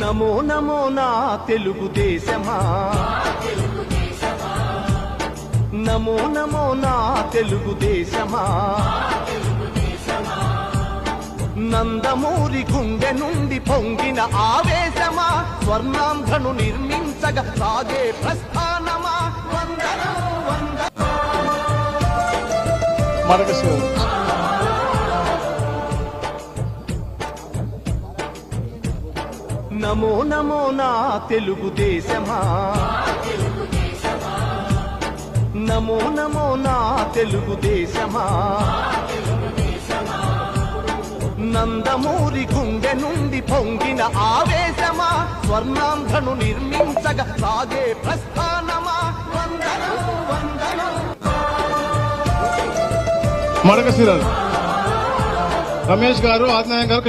నమో నమో నా తెలుగుదేశమా నమో నమో నా తెలుగుదేశమా నందమూరి గుండె నుండి పొంగిన ఆవేశమా? స్వర్ణాంధ్రను నిర్మించగ సాగే ప్రస్థానమా? వందనం వందనం. మరొకసారి నమో నమో నా తెలుగుదేశమా నమో నమో నా తెలుగుదేశమా నందమూరి గుండె నుండి పొంగిన ఆవేశమా? స్వర్ణాంధ్రను నిర్మించగా సాగే ప్రస్థానమా? వందనం వందనం. మరొకసారి రమేష్ గారు ఆదినారాయణ గారు